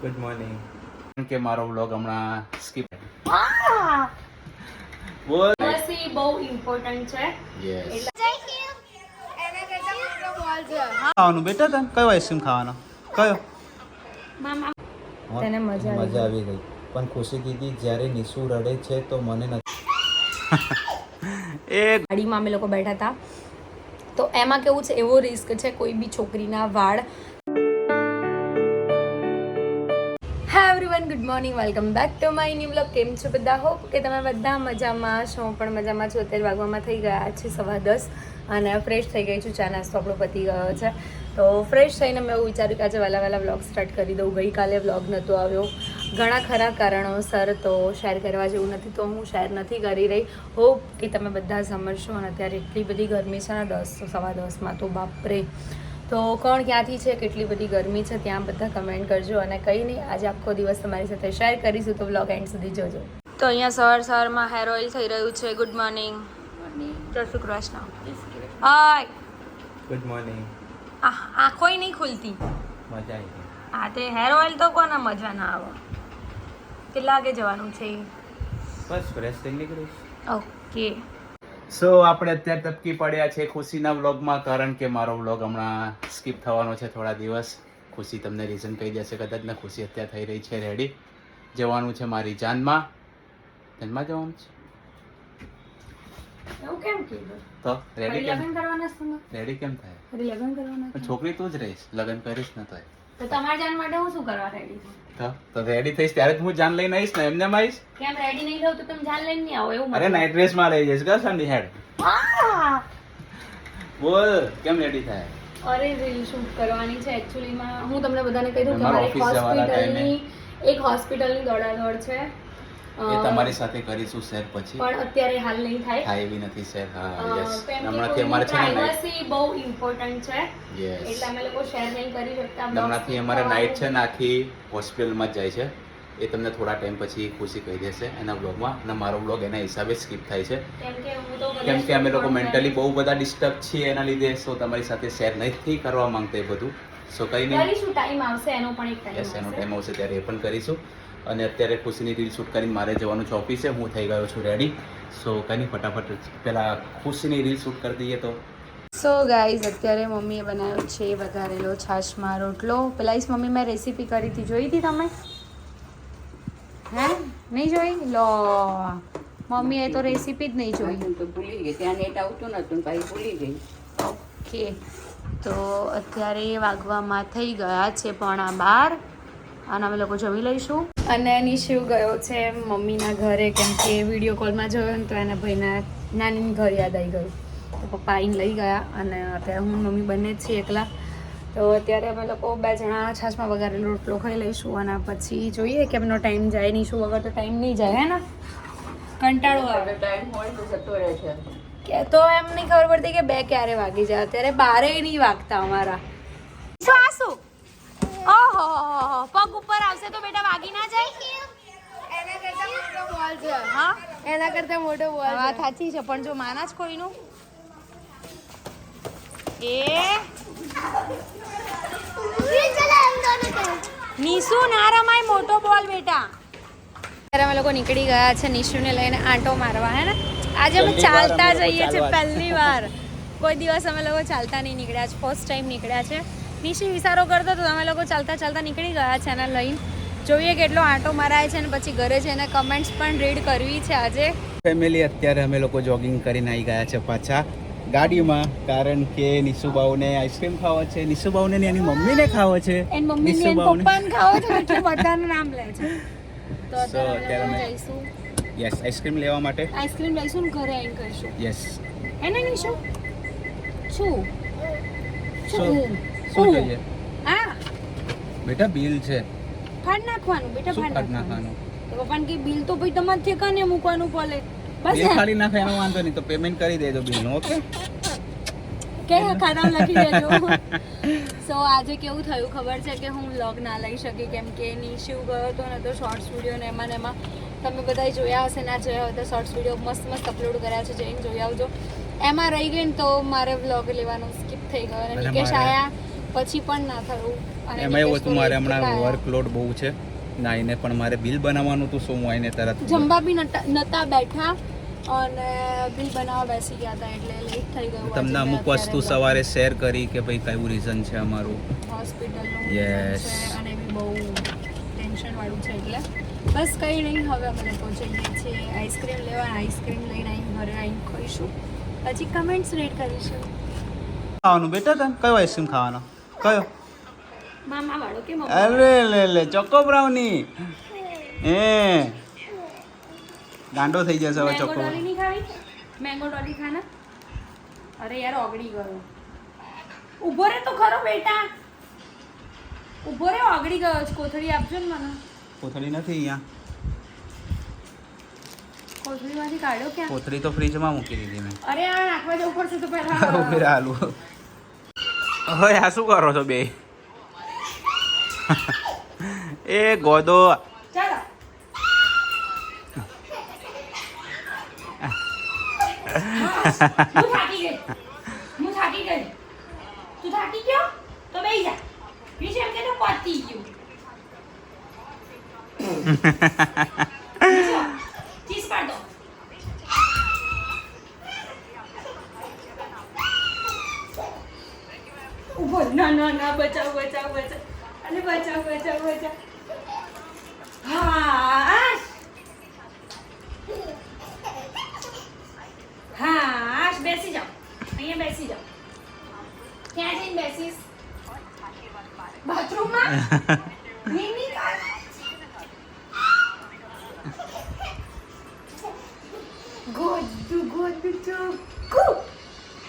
Good morning કે મારો vlog હમણાં સ્કીપ બોલ બસ બહુ ઇમ્પોર્ટન્ટ છે યસ ખાવાનું બેટા તને કયો આઈસ્ક્રીમ ખાવાનો કયો મામા તેને મજા મજા આવી ગઈ પણ ખુશી દીદી જ્યારે નિશુ રડે છે તો મને નથી એ ગાડીમાં અમે લોકો બેઠા હતા. તો એમાં કેવું છે? એવો રિસ્ક છે કોઈ બી છોકરીના વાળ good morning, welcome back to my new blog. કેમ છો બધા? હોપ કે તમે બધા મજામાં છો. પણ મજામાં છું. અત્યારે વાગવામાં થઈ ગયા છે સવા દસ અને ફ્રેશ થઈ ગઈ છું. ચા નાસ્તો આપણો પતી ગયો છે. તો ફ્રેશ થઈને મેં એવું વિચાર્યું કે આજે વહેલા વહેલા વ્લોગ સ્ટાર્ટ કરી દઉં. ગઈકાલે વ્લોગ નહોતો આવ્યો. ઘણા ખરા કારણોસર તો શેર કરવા જેવું નથી, તો હું શેર નથી કરી રહી. હોપ કે તમે બધા સમજશો. અને અત્યારે એટલી બધી ગરમી છે ને, દસ, સવા દસમાં તો બાપરે. તો કોણ ક્યાંથી છે કેટલી બધી ગરમી છે ત્યાં બધા કમેન્ટ કરજો અને કંઈ નહીં આજે આખો દિવસ તમારી સાથે શેર કરીશું તો બ્લોગ એન્ડ સુધી જોજો. તો અહીંયા સવાર સવારમાં હેર ઓઇલ થઈ રહ્યું છે. Good morning Jai Shri Krishna. Hi good morning આ આંખોય નહીં ખુલતી. મજા આવી હા તે હેર ઓઇલ તો કોને મજા ના આવે. કેટલા વાગે જવાનું છે? બસ ફ્રેશ થઈ નીકળીશ. ઓકે સો આપણે અત્યારે તપકી પડ્યા છે ખુશીના વ્લોગમાં કારણ કે મારો વ્લોગ હમણાં સ્કીપ થવાનો છે થોડા દિવસ. ખુશી તમને રીઝન કહી દેશે કદાચ ને ખુશી અત્યારે થઈ રહી છે રેડી જવાનું છે મારી જાનમાં. જાનમાં જવાનું છે? તો રેડી કેમ? રેડી કેમ થાય? છોકરી તું જ રહીશ લગ્ન કરીશ ને તોય. તો તમારા જાન માટે હું શું કરવા રેડી છું? તો રેડી થઈશ ત્યારે જ હું જાન લઈને આવીશ ને એમને આવીશ? કેમ રેડી નહીં થવું તો તમે જાન લઈને નહીં આવો એવું અરે નાઇટ ડ્રેસમાં લઈ જઈશ કા સંડી હેડ! બોલ કેમ રેડી થાય? અરે રીલ શૂટ કરવાની છે એકચ્યુઅલીમાં હું તમને બધાને કહી દઉં કે હોસ્પિટલ મારે એક હોસ્પિટલની હોસ્પિટલની એક હોસ્પિટલની દોડાદોડ છે. એ તમારી સાથે કરીશું શેર પછી. પણ અત્યારે હાલ નહીં થાય. થાય એવી નથી શેર. હા યસ હમણાંથી અમારે છે ને પ્રાઇવસી બહુ ઇમ્પોર્ટન્ટ છે. યસ એટલે અમે લોકો શેર નહીં કરી શકતા હમણાંથી અમારે નાઇટ છે ને આખી હોસ્પિટલમાં જાય છે. એ તમને થોડા ટાઈમ પછી ખુશી કહી દેશે એના બ્લોગમાં અને મારો બ્લોગ એના હિસાબે સ્કીપ થાય છે. કેમ કે અમે લોકો મેન્ટલી બહુ બધા ડિસ્ટર્બ છીએ એના લીધે સો તમારી સાથે શેર નથી કરવા માંગતા એ બધું. સો કંઈ નહીં. કરીશું ટાઈમ આવશે એનો પણ એક એનો ટાઈમ ટાઈમ આવશે ત્યારે એ પણ કરીશું. અને અત્યારે ખુશીની રીલ શૂટ કરીને મારે જવાનું છે ઓફિસે. હું થઈ ગયો છું રેડી સો કની ફટાફટ પેલા ખુશીની રીલ શૂટ કરી દઈએ તો. સો ગાઈઝ અત્યારે મમ્મીએ બનાવ્યો છે વઘારેલો છાશમાં રોટલો. પેલા ઈસ મમ્મી મેં રેસીપી કરી હતી. જોઈ હતી તમે? હે? નહીં જોઈ? લો. મમ્મીએ તો રેસીપી જ નહીં જોઈ. હું તો ભૂલી ગઈ. ત્યાં નેટ આવતું નતું ભાઈ ભૂલી ગઈ. ઓકે. તો અત્યારે વાગવામાં થઈ ગયા છે પણ આ બાર. અને અમે લોકો જમી લઈશું. અને નિશિવ ગયો છે મમ્મીના ઘરે કેમ કે વીડિયો કોલમાં જોયો ને તો એના ભાઈના નાનીની ઘર યાદ આવી ગયું. તો પપ્પા આવીને લઈ ગયા અને અત્યારે હું મમ્મી બંને જ છીએ એકલા. તો અત્યારે અમે લોકો બે જણા છાશમાં વઘારેલો રોટલો ખાઈ લઈશું અને પછી જોઈએ કે એમનો ટાઈમ જાય નિશુ વગર તો ટાઈમ નહીં જાય હે ને? કંટાળો આવે. ટાઈમ હોય તો જતો રહે છે. કે તો એમ નહીં ખબર પડતી કે બે ક્યારે વાગી જાય. અત્યારે બારે નહીં વાગતા અમારા. શું આ શું ઓહો પગ ઉપર આવશે તો બેટા વાગી ના જાય? હા? એના કરતા મોટો બોલ વાત સાચી છે પણ જો માના જ કોઈનું. એ. નિશુ ના રમાય મોટો બોલ બેટા. ત્યારે અમે લોકો નીકળી ગયા છે નિશુને લઈને આંટો મારવા હે ને? આજે અમે ચાલતા જઈએ છીએ પહેલી વાર. કોઈ દિવસ અમે લોકો ચાલતા નહીં નીકળ્યા છે ફર્સ્ટ ટાઈમ નીકળ્યા છે. નિશુ વિચારો કરતો તો અમે લોકો ચાલતા ચાલતા નીકળી ગયા છે એને લઈને. જોઈએ કેટલો આંટો મરાય છે ને પછી ઘરે છે એને કમેન્ટ્સ પણ રીડ કરવી છે આજે. ફેમિલી અત્યારે અમે લોકો જોગિંગ કરીને આવી ગયા છે પાછા ગાડીમાં કારણ કે નિશુબાઉને આઈસ્ક્રીમ ખાવો છે. નિશુબાઉને ને એની મમ્મીને ખાવો છે. નિશુબાઉને પપ્પાને ખાવો છે એટલે બધાનું નામ લે છે. તો અત્યારે અમે- જઈશું. યસ આઈસ્ક્રીમ લેવા માટે. આઈસ્ક્રીમ લઈશું ને ઘરે આવીને કરીશું. યસ એને નિશુ શું? શું? શું જોઈએ? હા. બેટા બિલ છે. ફાડ નાખવાનું બેટા ફાડ નાખવાનું? તો પપ્પાને કે બિલ તો ભાઈ તમારે ઠેકાને મૂકવાનું પડે. બસ ખાલી નાખે એનો વાંધો નહીં તો પેમેન્ટ કરી દેજો બિલનું ઓકે? કે ખાતામાં લખી દેજો. સો આજે કેવું થયું ખબર છે કે હું વ્લોગ ના લઈ શકી કેમ કે નિશિવ ગયો હતો ને તો શોર્ટ્સ વીડિયો ને એમાં ને એમાં તમે બધાય જોયા હશે ના જોયા હોય તો શોર્ટ્સ વીડિયો મસ્ત મસ્ત અપલોડ કર્યા છે જઈને જોઈ આવજો. એમાં રહી ગઈ ને તો મારે વ્લોગ લેવાનું સ્કીપ થઈ ગયો. અને નિકેશ આયા. પછી પણ ના થયું એમાં એવું હતું મારે હમણાં વર્કલોડ બહુ છે. ના એને પણ મારે બિલ બનાવવાનું હતું સો હું એને તરત જમવા બી નતા બેઠા અને બિલ બનાવવા બેસી ગયા હતા એટલે લેટ થઈ ગયું તમને અમુક વસ્તુ સવારે શેર કરી કે ભાઈ કયું રીઝન છે અમારું? હોસ્પિટલનું. છે અને બી બહુ ટેન્શન વાળું છે એટલે બસ કંઈ નહીં હવે અમે લોકો જઈએ છીએ આઈસ્ક્રીમ લેવા. આઈસ્ક્રીમ લઈને અહીં ઘરે આવીને ખાઈશું. પછી કમેન્ટ્સ રેડ કરીશું. ખાવાનું બેટા તને? કયો આઈસ્ક્રીમ ખાવાનો? કયો? અરે લે લે ચોકો બ્રાઉની. એ ગાંડો થઈ જશે હવે ચોકો મેંગો ડોલી ખાના? અરે યાર ઓગળી ગયો. ઊભો રે તો ખરો બેટા. ઊભો રે ઓગળી ગયો. છે કોથળી આપજો ને મને. કોથળી નથી અહીંયા. કોથળીમાંથી કાઢ્યો ક્યાં? કોથળી તો ફ્રીજમાં મૂકી દીધી મેં. અરે આ નાખવા જવું પડશે તો પહેલા ઊભી આલુ. હવે આ શું કરો છો બે? એ ગોદો. Ha ha ha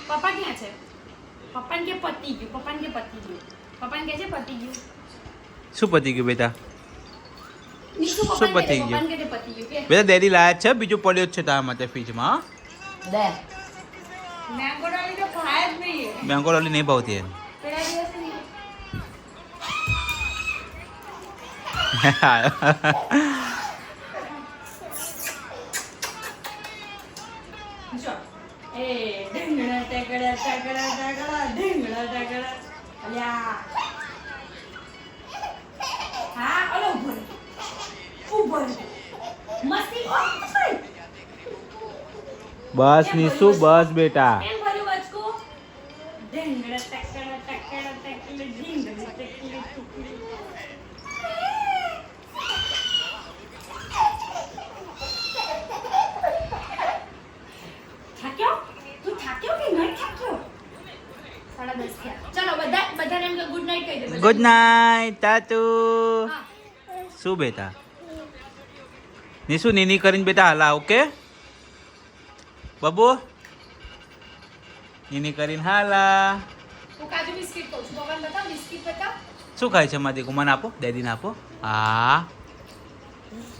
પપ્પા ક્યાં છે? પપ્પાને કે પતી ગયું પપ્પાને કે પતી ગયું? પપ્પાને કે છે પતી ગયું? શું પતી ગયું બેટા? શું પતી ગયું? પપ્પાને કે પતી ગયું? કે? બેટા ડેરી લાયા જ છે બીજું પડ્યો જ છે તારા માટે ફ્રીજમાં દે. મેંગો ડાલી તો ખાય જ નહીં મેંગો ડોલી નહીં ભાવતી એને. પેલા દિવસે એ ઢીંગણા ટેકડા ટેકડા ટેકડા ઢીંગણા ટેકડા અલ્યા. હા ઓલો ઊભો ઊભો મસ્તી કોણ બસ નીસુ બસ બેટા એમ ભર્યું બચકું ઢીંગણા ટેકડા ટેકડા ટેકડા ઢીંગણા ટેકડા ટુકડી થાક્યો તું થાક્યો કે નહીં થાક્યો સાડા દસ થયા ચલો બધા બધાને એમ કે ગુડ નાઈટ કહી દે ગુડ નાઈટ તાતુ. શું બેટા? નિશુ નીની કરીને બેટા હાલા ઓકે? બબુ? નીની કરીને હાલા. શું ખાય છે મારી મને આપો દેદીને આપો. હા.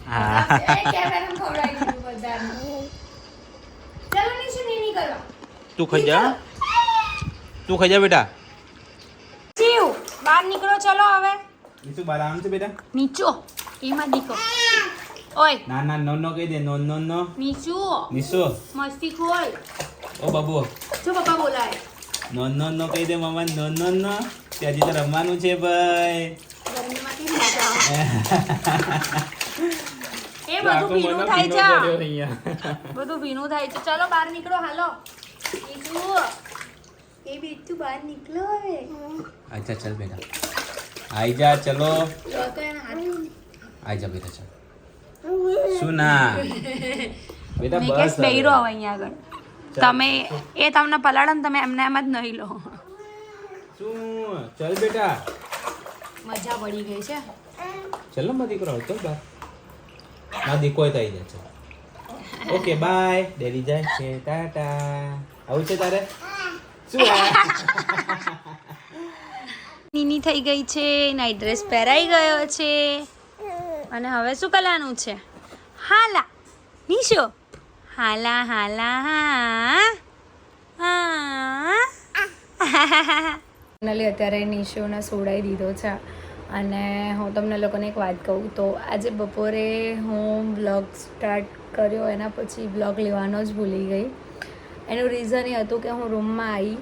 હા. તું ખાઈ જા. તું ખાઈ જા બેટા. બહાર નીકળો ચલો હવે. નીચું બહાર આમ છે બેટા? નીચો. એમાં દીકો ઓય. ના ના નો નો કહી દે નો નો નો. નીચો. નીચો. મસ્તી ખોલ. ઓ બાબુ. જો પપ્પા બોલાય. નો નો નો કહી દે મમ્મા નો નો નો. તે તો રમવાનું છે ભાઈ. એ બધું ભીનું થાય છે બધું ભીનું થાય છે. ચલો બહાર નીકળો હાલો. બીજું એ બીજું બહાર નીકળો હવે. આજા ચલ બેટા. આઈ જા ચલો. આઈ. જા બેટા ચલ. શું બેટા બસ હવે. હવે અહીંયા આગળ. તમે એ તમને પલાળો ને તમે એમને એમ જ નહીં લો. શું? ચલ બેટા. મજા પડી ગઈ છે. ચલો માં દીકરો ચલ બાર મા દીકો થઈ જાય છે ઓકે બાય. ડેરી જાય છે. ટાટા. આવું છે તારે? નીની થઈ ગઈ છે નાઈટ ડ્રેસ પહેરાઈ ગયો છે. અને હવે શું કરવાનું છે? હાલા, નીશો. હાલા હાલા, હા. ફાઇનલી અત્યારે નિશોને સોડાઈ દીધો છે. અને હું તમને લોકોને એક વાત કહું તો આજે બપોરે હું બ્લોગ સ્ટાર્ટ કર્યો, એના પછી બ્લોગ લેવાનો જ ભૂલી ગઈ. એનું રીઝન એ હતું કે હું રૂમમાં આવી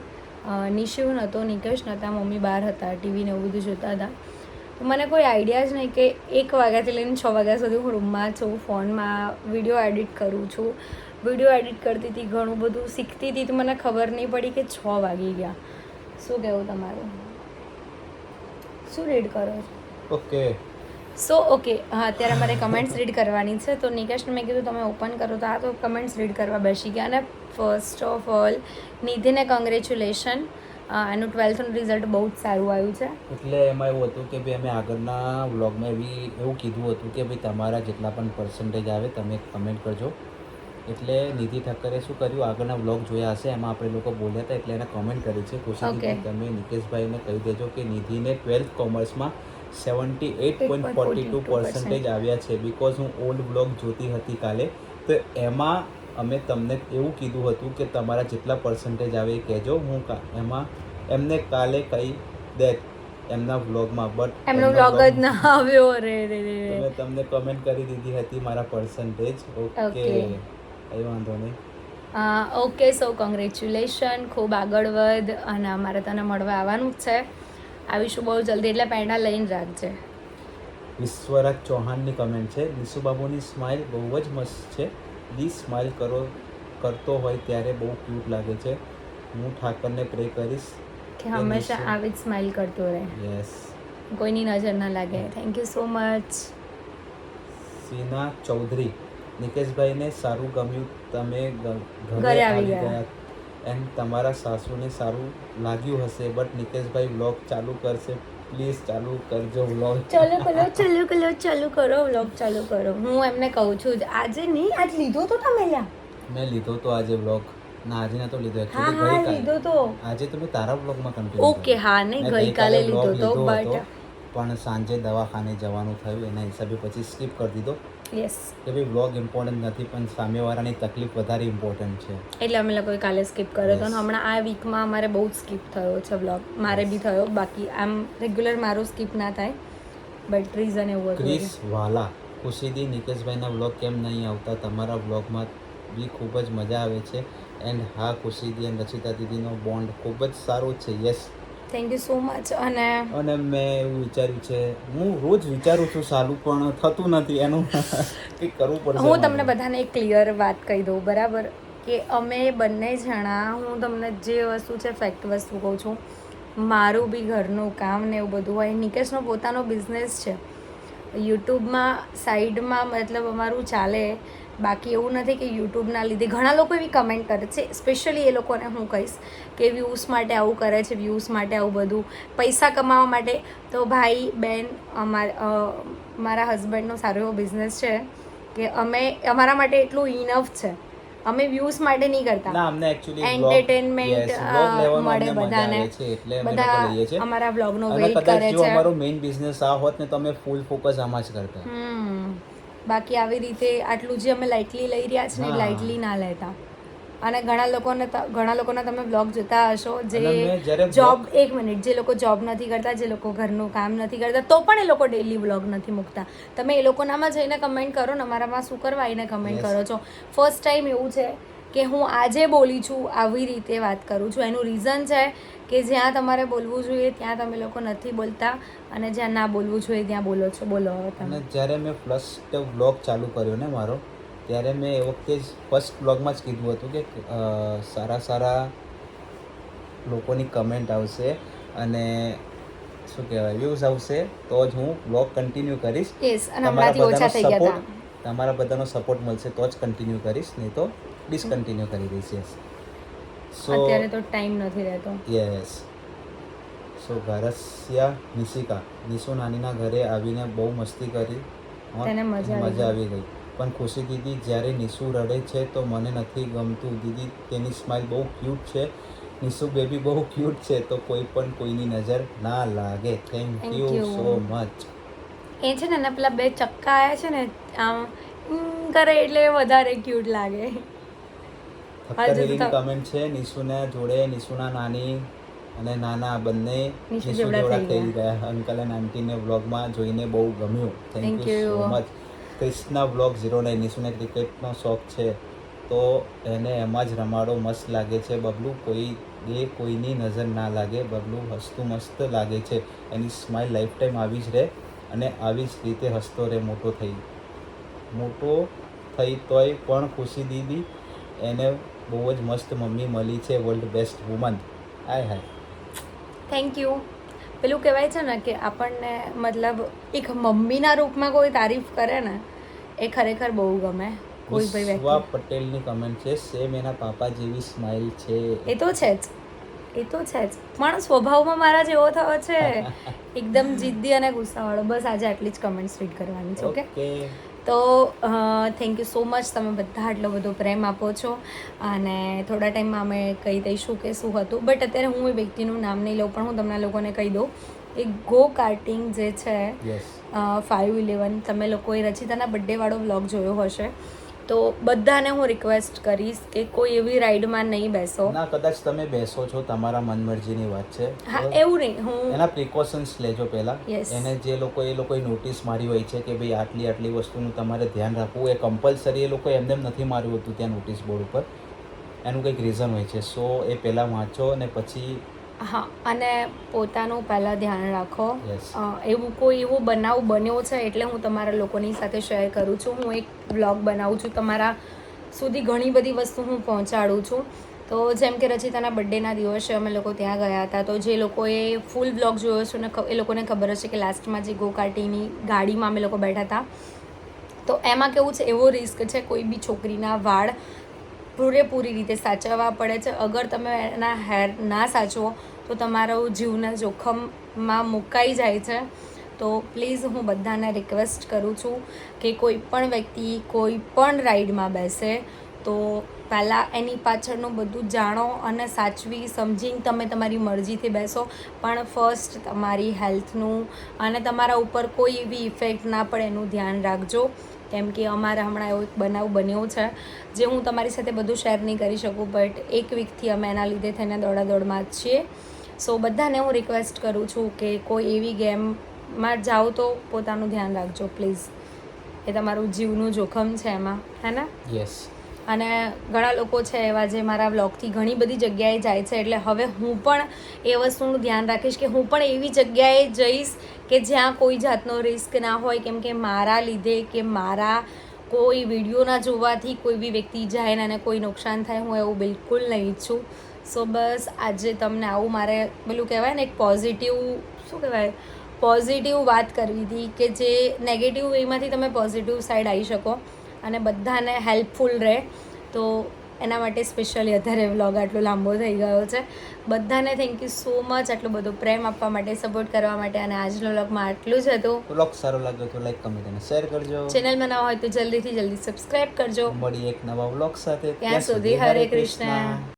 નિશુ નહોતો નિકેશ નહોતા મમ્મી બહાર હતા ટીવીને એવું બધું જોતા હતા. મને કોઈ આઈડિયા જ નહીં કે એક વાગ્યાથી લઈને છ વાગ્યા સુધી હું રૂમમાં છું, ફોનમાં વીડિયો એડિટ કરું છું. વીડિયો એડિટ કરતી હતી, ઘણું બધું શીખતી હતી, તો મને ખબર નહીં પડી કે છ વાગી ગયા. શું કહેવું તમારું? શું રીડ કરો છો? ઓકે સો ઓકે હા અત્યારે મારે કમેન્ટ્સ રીડ કરવાની છે. તો નિકેશને મેં કીધું તમે ઓપન કરો. તો આ તો કમેન્ટ્સ રીડ કરવા બેસી ગયા. અને ફર્સ્ટ ઓફ ઓલ નિધિને કોંગ્રેચ્યુલેશન એનું ટ્વેલ્થનું રિઝલ્ટ બહુ જ સારું આવ્યું છે. એટલે એમાં એવું હતું કે ભાઈ અમે આગળના વ્લોગમાં એવી એવું કીધું હતું કે ભાઈ તમારા જેટલા પણ પર્સન્ટેજ આવે તમે કમેન્ટ કરજો. એટલે નિધિ ઠક્કરે શું કર્યું? આગળના વ્લોગ જોયા હશે એમાં આપણે લોકો બોલ્યા હતા એટલે એને કમેન્ટ કરી છે. Okay. તમે નિકેશભાઈને કહી દેજો કે નિધિને twelfth કોમર્સમાં seventy eight point forty two percentage આવ્યા છે બિકોઝ હું ઓલ્ડ વ્લોગ જોતી હતી કાલે. તો એમાં અમે તમને એવું કીધું હતું કે તમારા જેટલા પર્સન્ટેજ આવે એ કહેજો. હું એમાં એમને કાલે કહી દે એમના વ્લોગમાં બટ એમનો વ્લોગ જ ના આવ્યો. રે રે રે મેં તમને કમેન્ટ કરી દીધી હતી મારા પર્સન્ટેજ ઓકે એ વાંધો નહીં. ઓકે સો કોંગ્રેચ્યુલેશન ખૂબ આગળ વધ અને અમારે તને મળવા આવવાનું જ છે. આવીશું બહુ જલ્દી એટલે પેંડા લઈને રાખજે. વિશ્વરાજ ચૌહાણની કમેન્ટ છે નિશુબાબુની સ્માઇલ બહુ જ મસ્ત છે. દી સ્માઇલ કરો કરતો હોય ત્યારે બહુ ક્યુટ લાગે છે. હું ઠાકરને પ્રે કરીશ કે હંમેશા આવી જ સ્માઇલ કરતો રહે. યસ કોઈની નજર ના લાગે. Thank you so much Sina Chaudhary નિકેશભાઈને સારું ગમ્યું તમે ઘરે આવી ગયા. એન્ડ તમારા સાસુને સારું લાગ્યું હશે બટ નિકેશભાઈ વ્લોગ ચાલુ કરશે. પ્લીઝ ચાલુ કરજો વ્લોગ ચાલુ કરો ચાલુ કરો ચાલુ કરો વ્લોગ ચાલુ કરો. હું એમને કહું છું આજે નહીં આજ લીધો તો તમે લ્યા. મેં લીધો તો આજે વ્લોગ ના આજે તો લીધો. હા હા લીધો તો. આજે તો મેં તારા વ્લોગમાં કન્ટિન્યુ ઓકે હા નહીં ગઈકાલે લીધો તો બટ પણ સાંજે દવાખાને જવાનું થયું એના હિસાબે પછી સ્કીપ કરી દીધો. યસ કે ભાઈ વ્લોગ ઇમ્પોર્ટન્ટ નથી પણ સામેવાળાની તકલીફ વધારે ઇમ્પોર્ટન્ટ છે. એટલે અમે લોકોએ કાલે સ્કીપ કર્યો હતો અને હમણાં આ વીકમાં અમારે બહુ જ સ્કીપ થયો છે વ્લોગ મારે બી થયો. બાકી આમ રેગ્યુલર મારો સ્કીપ ના થાય. બટ રીઝન એવું હતું ક્રિસ વાલા ખુશીદી નિકેશભાઈના વ્લોગ કેમ નહીં આવતા? તમારા વ્લોગમાં બી ખૂબ જ મજા આવે છે. એન્ડ હા ખુશીદી અને રચિતા દીદીનો બોન્ડ ખૂબ જ સારો છે. Yes thank you so much અને અને મેં એવું વિચાર્યું છે હું રોજ વિચારું છું સારું પણ થતું નથી. એનું કંઈક કરવું પડશે હું તમને બધાને એક ક્લિયર વાત કહી દઉં બરાબર? કે અમે બંને જણા હું તમને જે વસ્તુ છે ફેક્ટ વસ્તુ કહું છું મારું બી ઘરનું કામ ને એવું બધું હોય. નિકેશનો પોતાનો બિઝનેસ છે. યુટ્યુબમાં સાઈડમાં મતલબ અમારું ચાલે. બાકી એવું નથી કે યુટ્યુબના લીધે ઘણા લોકો એવી કમેન્ટ કરે છે સ્પેશિયલી એ લોકોને હું કહીશ કે વ્યૂઝ માટે આવું કરે છે વ્યૂઝ માટે આવું બધું પૈસા કમાવા માટે. તો ભાઈ બેન અમારા મારા હસબન્ડનો સારો એવો બિઝનેસ છે કે અમે અમારા માટે એટલું ઇનફ છે. અમે વ્યૂઝ માટે નહીં કરતા. અ, મળે બધાને. બધા અમારા બ્લોગનો વેઇટ કરે છે. અમારો મેઇન બિઝનેસ આ હોત ને તો અમે ફૂલ ફોકસ આમાં જ કરતા. હમ. બાકી આવી રીતે આટલું જે અમે લાઇટલી લઈ રહ્યા છે ને. લાઇટલી ના લેતા. અને ઘણા લોકોને ઘણા લોકોના તમે બ્લોગ જોતા હશો જે જોબ એક મિનિટ જે લોકો જોબ નથી કરતા જે લોકો ઘરનું કામ નથી કરતા તો પણ એ લોકો ડેલી બ્લોગ નથી મૂકતા. તમે એ લોકોનામાં જઈને કમેન્ટ કરો ને અમારામાં શું કરવા એને કમેન્ટ કરો છો. ફર્સ્ટ ટાઈમ એવું છે કે હું આજે બોલી છું આવી રીતે વાત કરું છું. એનું રીઝન છે કે જ્યાં તમારે બોલવું જોઈએ ત્યાં તમે લોકો નથી બોલતા અને જ્યાં ના બોલવું જોઈએ ત્યાં બોલો છો. બોલો હવે તમે. જ્યારે મેં ફર્સ્ટ વ્લોગ ચાલુ કર્યો ને મારો ત્યારે મેં એ વખતે જ ફર્સ્ટ વ્લોગમાં જ કીધું હતું કે સારા સારા લોકોની કમેન્ટ આવશે અને શું કહેવાય વ્યૂઝ આવશે તો જ હું વ્લોગ કન્ટિન્યુ કરીશ. અને તમારા બધાનો સપોર્ટ તમારા બધાનો સપોર્ટ મળશે તો જ કન્ટિન્યુ કરીશ. નહીં તો ડિસકન્ટિન્યુ કરી દઈશ છે સો અત્યારે તો ટાઈમ નથી રહેતો. યસ સો ઘરસિયા નિશિકા નિશુ નાનીના ઘરે આવીને બહુ મસ્તી કરી. તેને મજા આવી ગઈ. પણ ખુશી દીદી જ્યારે નિશુ રડે છે તો મને નથી ગમતું. દીદી તેની સ્માઇલ બહુ ક્યુટ છે. નિશુ બેબી બહુ ક્યુટ છે તો કોઈ પણ કોઈની નજર ના લાગે. થેન્ક યુ સો મચ એ છે ને પેલા બે ચક્કા આવ્યા છે ને આમ કરે એટલે વધારે ક્યુટ લાગે. ઠક્કર હજુ કમેન્ટ છે નિશુના જોડે નિશુના નાની અને નાના બંને નિશુ જોડા થઈ ગયા. અંકલ અને આંટીને વ્લોગમાં જોઈને બહુ ગમ્યું. Thank you. So much Krishna vlog zero nine નિશુને ક્રિકેટનો શોખ છે. તો એને એમાં જ રમાડો મસ્ત લાગે છે. બબલું કોઈ એ કોઈની નજર ના લાગે. બબલું હસતું મસ્ત લાગે છે. એની સ્માઇલ લાઈફ ટાઈમ આવી જ રહે અને આવી જ રીતે હસતો રહે મોટો થઈ. મોટો થઈ તોય પણ ખુશી દીદી. એને બહુ જ મસ્ત મમ્મી મળી છે world best woman hi hi. Thank you પેલું કહેવાય છે ને કે આપણને મતલબ એક મમ્મીના રૂપમાં કોઈ તારીફ કરે ને એ ખરેખર બહુ ગમે. કોઈ ભાઈ વિશ્વા પટેલની કમેન્ટ છે સેમ એના પાપા જેવી સ્માઇલ છે. એ તો છે જ. એ તો છે જ. પણ સ્વભાવમાં મારા જેવો થયો છે. એકદમ જિદ્દી અને ગુસ્સાવાળો. બસ આજે આટલી જ કમેન્ટ્સ રીડ કરવાની છે ઓકે તો થેન્ક યુ સો મચ તમે બધા આટલો બધો પ્રેમ આપો છો. અને થોડા ટાઈમમાં અમે કહી દઈશું કે શું હતું. બટ અત્યારે હું એ વ્યક્તિનું નામ નહીં લઉં પણ હું તમને લોકોને કહી દઉં. એ ગો કાર્ટિંગ જે છે ફાઇવ ઇલેવન તમે લોકોએ રચિતાના બર્થડેવાળો વ્લોગ જોયો હશે. તો બધાને હું રિક્વેસ્ટ કરીશ કે કોઈ એવી રાઈડમાં નહીં બેસો. ના કદાચ તમે બેસો છો તમારા મનમરજીની વાત છે. હા એવું નહીં હું એના પ્રિકોશન્સ લેજો પહેલા. એને જે લોકો એ લોકોએ નોટિસ મારી હોય છે કે ભાઈ આટલી આટલી વસ્તુનું તમારે ધ્યાન રાખવું. એ કમ્પલસરી એ લોકો એમને એમ નથી માર્યું હતું ત્યાં નોટિસ બોર્ડ ઉપર. એનું કંઈક રીઝન હોય છે. સો એ પહેલાં વાંચો અને પછી હા અને પોતાનું પહેલાં ધ્યાન રાખો. એવું કોઈ એવો બનાવ બન્યો છે એટલે હું તમારા લોકોની સાથે શેર કરું છું. હું એક બ્લોગ બનાવું છું તમારા સુધી ઘણી બધી વસ્તુ હું પહોંચાડું છું. તો જેમ કે રચિતાના બર્થડેના દિવસે અમે લોકો ત્યાં ગયા હતા. તો જે લોકોએ ફૂલ બ્લોગ જોયો છે ને એ લોકોને ખબર હશે કે લાસ્ટમાં જે ગોકાર્ટીની ગાડીમાં અમે લોકો બેઠા હતા. તો એમાં કેવું છે એવો રિસ્ક છે કોઈ બી છોકરીના વાળ પૂરેપૂરી રીતે સાચવવા પડે છે. અગર તમે એના હેર ના સાચવો, તો તમારું જીવના જોખમમાં મુકાઈ જાય છે. તો પ્લીઝ હું બધાને રિક્વેસ્ટ કરું છું કે કોઈ પણ વ્યક્તિ કોઈ પણ રાઈડમાં બેસે, તો પહેલાં એની પાછળનું બધું જાણો અને સાચવી, સમજીને તમે તમારી મરજીથી બેસો. પણ ફર્સ્ટ તમારી હેલ્થનું અને તમારા ઉપર કોઈ એવી ઇફેક્ટ ના પડે એનું ધ્યાન રાખજો. કેમ કે અમારા હમણાં એવો એક બનાવ બન્યો છે, જે હું તમારી સાથે બધું શેર નહીં કરી શકું બટ એક વીકથી અમે એના લીધે થઈને દોડાદોડમાં જ છીએ. સો બધાને હું રિક્વેસ્ટ કરું છું કે કોઈ એવી ગેમમાં જાઓ તો પોતાનું ધ્યાન રાખજો પ્લીઝ એ તમારું જીવનું જોખમ છે એમાં, હે ને? યસ અને ઘણા લોકો છે એવા જે મારા બ્લોગથી ઘણી બધી જગ્યાએ જાય છે, એટલે હવે હું પણ એ વસ્તુનું ધ્યાન રાખીશ કે હું પણ એવી જગ્યાએ જઈશ કે જ્યાં કોઈ જાતનો રિસ્ક ના હોય, કેમ કે મારા લીધે કે મારા કોઈ વીડિયો ના જોવાથી કોઈ બી વ્યક્તિ જાય ને અને કોઈ નુકસાન થાય, હું એવું બિલકુલ નહીં ઈચ્છું સો બસ આજે તમને આવું મારે પેલું કહેવાય ને એક પોઝિટિવ શું કહેવાય? પોઝિટિવ વાત કરવી હતી કે જે નેગેટિવ વેમાંથી તમે પોઝિટિવ સાઈડ આવી શકો. અને બધાને હેલ્પફુલ રહે. તો એના માટે સ્પેશિયલી અત્યારે વ્લોગ આટલો લાંબો થઈ ગયો છે. બધાને થેન્ક યુ સો મચ આટલો બધો પ્રેમ આપવા માટે સપોર્ટ કરવા માટે અને આજનો વ્લોગમાં આટલું જ હતું. વ્લોગ સારો લાગ્યો તો લાઈક કમેન્ટ અને શેર કરજો. ચેનલમાં નવા હોય તો જલ્દીથી જલ્દી સબસ્ક્રાઇબ કરજો. મળી એક નવા વ્લોગ સાથે. ત્યાં સુધી હરે કૃષ્ણ.